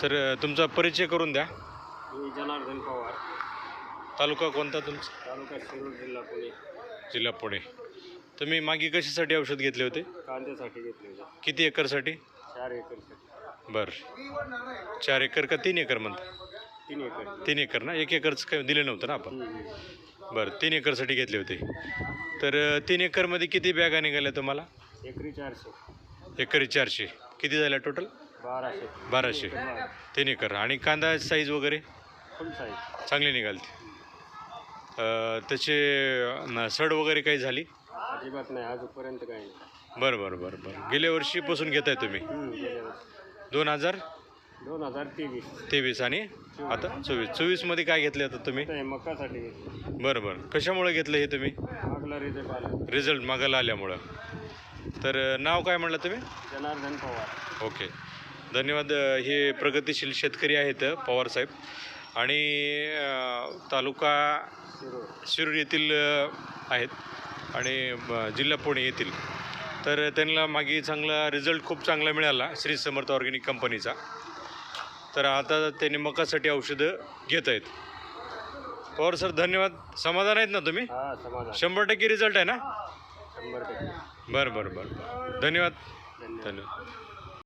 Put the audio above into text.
Sir तुमचा परिचय करून द्या. मी जनार्दन पवार. तालुका कोणता तुमचा? तालुका शिरूर जिल्हा पुणे. जिल्हा पुणे. तुम्ही मागे कशासाठी औषध घेतले होते? कांद्यासाठी घेतले होते. किती एकरसाठी? चार एकरसाठी. बरं. चार एकर का तीन एकर म्हणता? तीन एकर. तीन एकर ना? एक एकरचं काही दिलं नव्हतं ना आपण? बरं तीन एकरसाठी घेतले होते. तर अं, तीन एकरमध्ये किती बॅगा निघाल्या तुम्हाला? एकरी चारशे. एकरी चारशे. किती झाल्या टोटल बाराशे. बाराशे. तीन एकर आणि कांदा साईज वगैरे? फुल साईज चांगली निघालते. अं, त्याचे सड वगैरे काही झाली? अजिबात नाही. आजपर्यंत काही नाही. बरं बरं बरं बरं. गेल्या वर्षीपासून घेताय तुम्ही? गेल्या वर्षी. दोन हजार? दोन हजार तेवीस. तेवीस आणि आता चोवीस. चोवीसमध्ये काय घेतले आता तुम्ही? मकासाठी घेतले. बरं बरं. कशामुळे घेतलं हे तुम्ही? मागला रिझल्ट आला. रिझल्ट मागायला आल्यामुळं. तर अं, नाव काय म्हटलं तुम्ही? जनार्दन पवार. ओके. धन्यवाद हे प्रगतिशील शेतकरी आहेत पवारसाहेब आणि तालुका शिरूर येथील आहेत आणि जिल्हा पुणे येथील. तर त्यांना मागे चांगला रिझल्ट खूप चांगला मिळाला श्री समर्थ ऑर्गॅनिक कंपनीचा. तर आता त्यांनी मकासाठी औषधं घेत आहेत. पवार सर धन्यवाद. समाधान आहेत ना तुम्ही? हा समाधान. शंभर टक्के रिझल्ट आहे ना? बरं बरं बरं. धन्यवाद. धन्यवाद.